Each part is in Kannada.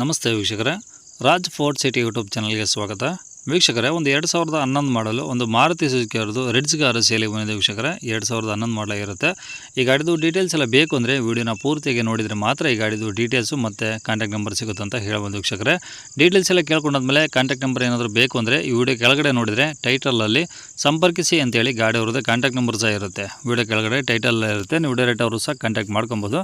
ನಮಸ್ತೆ ವೀಕ್ಷಕರೇ. ರಾಜ್ ಫೋರ್ಟ್ ಸಿಟಿ ಯೂಟ್ಯೂಬ್ ಚಾನಲ್ಗೆ ಸ್ವಾಗತ. ವೀಕ್ಷಕರೇ, ಒಂದು ಎರಡು ಸಾವಿರದ ಹನ್ನೊಂದು ಮಾಡಲು ಒಂದು ಮಾರುತಿ ಸುಜುಕಿ ಅವ್ರದ್ದು ರೆಡ್ಸ್ ಕಾರು ಸೇಲಿಗೆ ಬಂದಿದೆ ವೀಕ್ಷಕರೇ. ಎರಡು ಸಾವಿರದ ಹನ್ನೊಂದು ಮಾಡಲ್ ಆಗಿರುತ್ತೆ. ಈ ಗಾಡಿದು ಡೀಟೇಲ್ಸ್ ಎಲ್ಲ ಬೇಕು ಅಂದರೆ ವೀಡಿಯೋನ ಪೂರ್ತಿಯಾಗಿ ನೋಡಿದರೆ ಮಾತ್ರ ಈ ಗಾಡಿದು ಡೀಟೇಲ್ಸು ಮತ್ತು ಕಾಂಟ್ಯಾಕ್ಟ್ ನಂಬರ್ ಸಿಗುತ್ತೆ ಅಂತ ಹೇಳ್ಬೋದು ವೀಕ್ಷಕರೇ. ಡೀಟೇಲ್ಸ್ ಎಲ್ಲ ಕೇಳ್ಕೊಂಡಾದ್ಮೇಲೆ ಕಾಂಟ್ಯಾಕ್ಟ್ ನಂಬರ್ ಏನಾದರೂ ಬೇಕು ಅಂದರೆ ಈ ವಿಡಿಯೋ ಕೆಳಗಡೆ ನೋಡಿದರೆ ಟೈಟಲಲ್ಲಿ ಸಂಪರ್ಕಿಸಿ ಅಂತೇಳಿ ಗಾಡಿ ಅವ್ರದ್ದು ಕಾಂಟ್ಯಾಕ್ಟ್ ನಂಬರ್ ಸಹ ಇರುತ್ತೆ. ವಿಡಿಯೋ ಕೆಳಗಡೆ ಟೈಟಲ್ ಇರುತ್ತೆ. ನೀವು ಡೈರೆಕ್ಟ್ ಅವರು ಸಹ ಕಾಂಟ್ಯಾಕ್ಟ್ ಮಾಡ್ಕೊಬೋದು.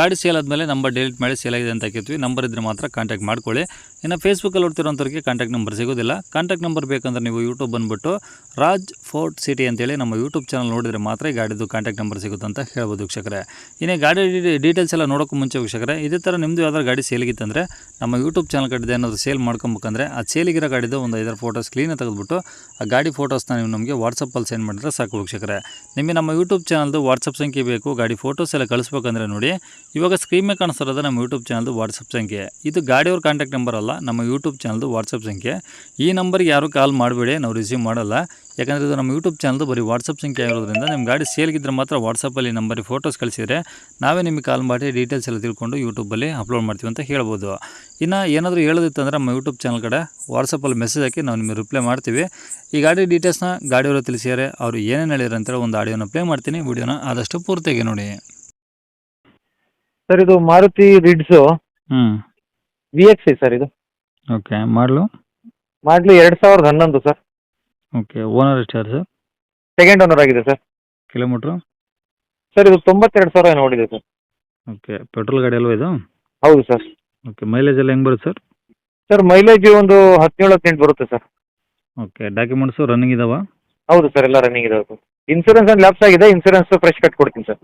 ಗಾಡಿ ಸೇಲ್ ಆದಮೇಲೆ ನಂಬರ್ ಡಿಲೀಟ್ ಮಾಡಿ ಸೇಲ್ ಆಗಿದೆ ಅಂತ ಹಾಕಿದ್ವಿ ನಂಬರ್ ಇದ್ದರೆ ಮಾತ್ರ ಕಾಂಟ್ಯಾಕ್ಟ್ ಮಾಡ್ಕೊಳ್ಳಿ. ಇನ್ನು ಫೇಸ್ಬುಕ್ಕಲ್ಲಿ ನೋಡ್ತಿರೋಂಥವ್ರಿಗೆ ಕಾಂಟ್ಯಾಕ್ಟ್ ನಂಬರ್ ಸಿಗೋದಿಲ್ಲ. ಕಾಂಟ್ಯಾಕ್ಟ್ ನಂಬರ್ ಬೇಕಂದ್ರೆ ನೀವು ಯೂಟ್ಯೂಬ್ ಬಂದುಬಿಟ್ಟು ರಾಜ್ ಫೋರ್ಟ್ ಸಿಟಿ ಅಂತೇಳಿ ನಮ್ಮ ಯೂಟ್ಯೂಬ್ ಚಾನಲ್ ನೋಡಿದರೆ ಮಾತ್ರ ಗಾಡಿದು ಕಾಂಟ್ಯಾಕ್ಟ್ ನಂಬರ್ ಸಿಗುತ್ತೆ ಅಂತ ಹೇಳ್ಬೋದು ವೀಕ್ಷಕರೇ. ಇನ್ನೇ ಗಾಡಿ ಡೀಟೇಲ್ಸ್ ಎಲ್ಲ ನೋಡೋಕ್ಕೂ ಮುಂಚೆ ವೀಕ್ಷಕರೇ, ಇದೇ ಥರ ನಿಮ್ಮದು ಯಾವ್ದಾದ್ರು ಗಾಡಿ ಸೇಲಿಗಿತ್ತಂದರೆ ನಮ್ಮ ಯೂಟ್ಯೂಬ್ ಚಾನಲ್ ಕಟ್ಟಿದೆ ಏನಾದರೂ ಸೇಲ್ ಮಾಡ್ಕೊಬೇಕಂದ್ರೆ ಆ ಸೇಲಿಗಿರೋ ಗಾಡಿದು ಒಂದು ಐದರ ಫೋಟೋಸ್ ಕ್ಲೀನಾಗಿ ತೆಗೆದುಬಿಟ್ಟು ಆ ಗಾಡಿ ಫೋಟೋಸ್ನ ನೀವು ನಮಗೆ ವಾಟ್ಸಪ್ಪಲ್ಲಿ ಸೆಂಡ್ ಮಾಡಿದ್ರೆ ಸಾಕು ವೀಕ್ಷಕರೇ. ನಿಮಗೆ ನಮ್ಮ ಯೂಟ್ಯೂಬ್ ಚಾನಲ್ದು ವಾಟ್ಸಪ್ ಸಂಖ್ಯೆ ಬೇಕು, ಗಾಡಿ ಫೋಟೋಸ್ ಎಲ್ಲ ಕಳಿಸ್ಬೇಕಂದ್ರೆ ನೋಡಿ, ಇವಾಗ ಸ್ಕ್ರೀನ್ ಮೇಲೆ ಕಾಣಿಸ್ತಿರೋದು ನಮ್ಮ ಯೂಟ್ಯೂಬ್ ಚಾನಲ್ದು ವಾಟ್ಸಪ್ ಸಂಖ್ಯೆ. ಇದು ಗಾಡಿಯವ್ರ ಕಾಂಟ್ಯಾಕ್ಟ್ ನಂಬರ್ ಅಲ್ಲ, ನಮ್ಮ ಯೂಟ್ಯೂಬ್ ಚಾನಲ್ದು ವಾಟ್ಸಪ್ ಸಂಖ್ಯೆ. ಈ ನಂಬರ್ಗೆ ಯಾರು ಕಾಲ್ ಮಾಡಬೇಡಿ ನಾವು ರಿಸೀವ್ ಮಾಡಲ್ಲ. ಯಾಕಂದರೆ ಇದು ನಮ್ಮ ಯೂಟ್ಯೂಬ್ ಚಾನಲ್ದು ಬರೀ ವಾಟ್ಸಪ್ ಸಂಖ್ಯೆ ಆಗಿರೋದ್ರಿಂದ ನಿಮ್ಮ ಗಾಡಿ ಸೇಲ್ಗಿದ್ರೆ ಮಾತ್ರ ವಾಟ್ಸಪ್ಪಲ್ಲಿ ನಂಬರಿಗೆ ಫೋಟೋಸ್ ಕಳಿಸಿದರೆ ನಾವೇ ನಿಮಗೆ ಕಾಲ್ ಮಾಡಿ ಡೀಟೇಲ್ಸ್ ಎಲ್ಲ ತಿಳ್ಕೊಂಡು ಯೂಟ್ಯೂಬಲ್ಲಿ ಅಪ್ಲೋಡ್ ಮಾಡ್ತೀವಿ ಅಂತ ಹೇಳ್ಬೋದು. ಇನ್ನು ಏನಾದರೂ ಹೇಳೋದಿತ್ತಂದ್ರೆ ನಮ್ಮ ಯೂಟ್ಯೂಬ್ ಚಾನಲ್ ಕಡೆ ವಾಟ್ಸಪ್ಪಲ್ಲಿ ಮೆಸೇಜ್ ಹಾಕಿ ನಾವು ನಿಮಗೆ ರಿಪ್ಲೈ ಮಾಡ್ತೀವಿ. ಈ ಗಾಡಿ ಡೀಟೇಲ್ಸ್ನ ಗಾಡಿಯವರು ತಿಳಿಸಿದರೆ ಅವರು ಏನೇನು ಹೇಳಿದ್ರು ಅಂತೇಳಿ ಒಂದು ಆಡಿಯೋನ ಪ್ಲೇ ಮಾಡ್ತೀನಿ. ವಿಡಿಯೋನ ಆದಷ್ಟು ಪೂರ್ತಿಯಾಗಿ ನೋಡಿ. ಸರ್ ಇದು ಮಾರುತಿ ರಿಡ್ಸು ಹ್ಞೂ ವಿ ಎಕ್ಸ್ ಐ ಸರ್ ಇದು. ಓಕೆ ಮಾಡಲು ಮಾಡಲು ಎರಡು ಸಾವಿರದ ಹನ್ನೊಂದು ಸರ್ ಓಕೆ ಓನರ್ ಎಷ್ಟು ಸರ್ ಸೆಕೆಂಡ್ ಓನರ್ ಆಗಿದೆ ಸರ್ ಕಿಲೋಮೀಟ್ರು ಸರ್ ಇದು ತೊಂಬತ್ತೆರಡು ಸಾವಿರ ನೋಡಿದೆ ಸರ್ ಓಕೆ ಪೆಟ್ರೋಲ್ ಗಾಡಿ ಅಲ್ವಾ ಇದು? ಹೌದು ಸರ್ ಓಕೆ ಮೈಲೇಜ್ ಎಲ್ಲ ಹೆಂಗೆ ಬರುತ್ತೆ ಸರ್ ಸರ್ ಮೈಲೇಜ್ ಒಂದು ಹದಿನೇಳು ಹದಿನೆಂಟು ಬರುತ್ತೆ ಸರ್ ಓಕೆ ಡಾಕ್ಯುಮೆಂಟ್ಸು ರನ್ನಿಂಗ್ ಇದಾವ? ಹೌದು ಸರ್ ಎಲ್ಲ ರನ್ನಿಂಗ್ ಇದಾವೆ ಸರ್ ಇನ್ಸೂರೆನ್ಸ್ ಒಂದು ಲ್ಯಾಪ್ಸ್ ಆಗಿದೆ ಇನ್ಸೂರೆನ್ಸ್ ಫ್ರೆಶ್ ಕಟ್ ಕೊಡ್ತೀನಿ ಸರ್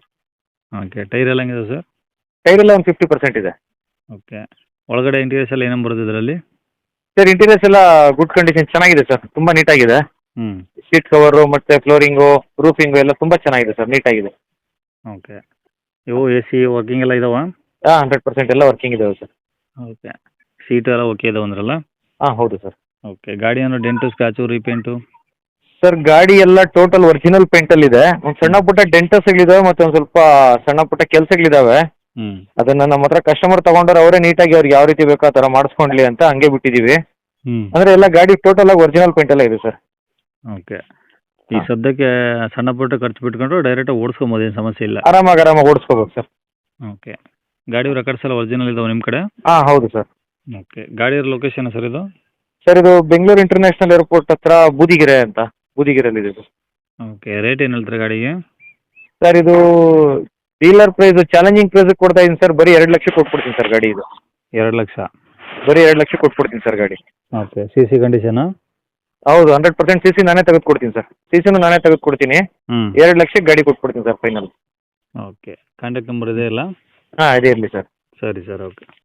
ಓಕೆ ಟೈರ್ ಎಲ್ಲ ಹೆಂಗಿದೆ ಸರ್ ಟೈರ್ ಎಲ್ಲ ಒಂದು ಫಿಫ್ಟಿ ಪರ್ಸೆಂಟ್ ಇದೆ. ಓಕೆ ಒಳಗಡೆ ಇಂಟೀರಿಯರ್ಸ್ ಎಲ್ಲ ಏನೇನು ಬರುತ್ತೆ ಇದರಲ್ಲಿ? ಸರ್ ಇಂಟೀರಿಯರ್ಸ್ ಎಲ್ಲ ಗುಡ್ ಕಂಡೀಷನ್ ಚೆನ್ನಾಗಿದೆ ಸರ್ ತುಂಬ ನೀಟಾಗಿದೆ ಹ್ಞೂ ಸೀಟ್ ಕವರು ಮತ್ತು ಫ್ಲೋರಿಂಗು ರೂಫಿಂಗು ಎಲ್ಲ ತುಂಬ ಚೆನ್ನಾಗಿದೆ ಸರ್ ನೀಟಾಗಿದೆ ಓಕೆ ಇವು ಎ ಸಿ ವರ್ಕಿಂಗ್ ಎಲ್ಲ ಇದಾವ? ಹಾಂ ಹಂಡ್ರೆಡ್ ಪರ್ಸೆಂಟ್ ಎಲ್ಲ ವರ್ಕಿಂಗ್ ಇದಾವೆ ಸರ್ ಓಕೆ ಸೀಟು ಎಲ್ಲ ಓಕೆ ಇದಾವೆ ಅಂದ್ರಲ್ಲ? ಹಾಂ ಹೌದು ಸರ್ ಓಕೆ ಗಾಡಿ ಏನು ಡೆಂಟು ಸ್ಕ್ರಾಚು ರೀಪೇಂಟು ಸರ್ ಗಾಡಿ ಎಲ್ಲ ಟೋಟಲ್ ಒರಿಜಿನಲ್ ಪೇಂಟಲ್ಲಿದೆ ಒಂದು ಸಣ್ಣ ಪುಟ್ಟ ಡೆಂಟಸ್ಗಳಿದಾವೆ ಮತ್ತು ಒಂದು ಸ್ವಲ್ಪ ಸಣ್ಣ ಪುಟ್ಟ ಕೆಲಸಗಳಿದಾವೆ. ಅದನ್ನ ನಮ್ಮ ಹತ್ರ ಕಸ್ಟಮರ್ ತಗೊಂಡ್ರೆ ಅವರೇ ನೀಟಾಗಿ ಅವ್ರಿಗೆ ಯಾವ ರೀತಿ ಬೇಕೋ ಆ ತರ ಮಾಡಿಸ್ಕೊಂಡ್ಲಿ ಅಂತ ಹಂಗೆ ಬಿಟ್ಟಿದ್ದೀವಿ ಅಂದ್ರೆ ಅಂದರೆ ಎಲ್ಲ ಗಾಡಿ ಟೋಟಲ್ ಆಗಿ ಒರಿಜಿನಲ್ ಪೇಂಟ್ ಎಲ್ಲ ಇದೆ ಸರ್. ಓಕೆ. ಈ. ಸದ್ಯಕ್ಕೆ ಸಣ್ಣ ಪುಟ್ಟ ಖರ್ಚು ಬಿಟ್ಕೊಂಡ್ರು ಡೈರೆಕ್ಟಾಗಿ ಓಡಿಸ್ಕೊಬೋದು ಏನು ಸಮಸ್ಯೆ ಇಲ್ಲ. ಆರಾಮಾಗಿ ಆರಾಮಾಗಿ ಓಡಿಸ್ಕೋಬೋದು ಸರ್. ಓಕೆ. ಗಾಡಿ ರೆಕಾರ್ಡ್ಸ್ ಎಲ್ಲ ಒರಿಜಿನಲ್ ಇದಾವೆ ನಿಮ್ಮ ಕಡೆ? ಹಾಂ ಹೌದು ಸರ್. ಓಕೆ. ಗಾಡಿಯ ಲೊಕೇಶನ್ ಸರ್ ಇದು? ಸರ್ ಇದು ಬೆಂಗಳೂರು ಇಂಟರ್ನ್ಯಾಷನಲ್ ಏರ್ಪೋರ್ಟ್ ಹತ್ರ ಬೂದಿಗೆರೆ ಅಂತ. ಬೂದಿಗೆರೆಯಲ್ಲಿ ಇದೆ ಸರ್. ಓಕೆ. ರೇಟ್ ಏನು ಹೇಳ್ತಾರೆ ಗಾಡಿಗೆ? ಸರ್ ಇದು ಡೀಲರ್ ಪ್ರೈಸ್ ಚಾಲೆಂಜಿಂಗ್ ಪ್ರೈಸ್ ಕೊಡ್ತಾ ಇದ್ದೀನಿ ಸರ್ ಬರೀ ಎರಡು ಲಕ್ಷ ಕೊಟ್ಬಿಡ್ತೀನಿ ಸರ್ ಗಾಡಿ ಇದು. ಎರಡು ಲಕ್ಷ? ಬರೀ ಎರಡು ಲಕ್ಷ ಕೊಟ್ಬಿಡ್ತೀನಿ ಸರ್ ಗಾಡಿ. ಓಕೆ ಸಿ ಸಿ ಕಂಡೀಷನ್ ಹೌದು ಹಂಡ್ರೆಡ್ ಪರ್ಸೆಂಟ್ ಸಿ ಸಿ ನಾನೇ ತೆಗೆದು ಕೊಡ್ತೀನಿ ಸರ್ ಸಿ ಸಿನೂ ನಾನೇ ತೆಗೆದು ಕೊಡ್ತೀನಿ ಹ್ಞೂ ಎರಡು ಲಕ್ಷಕ್ಕೆ ಗಾಡಿ ಕೊಟ್ಬಿಡ್ತೀನಿ sir final okay contact number ಇದೆ ಇಲ್ಲ? ಹಾಂ ಅದೇ ಇರಲಿ ಸರ್ ಸರಿ ಸರ್ ಓಕೆ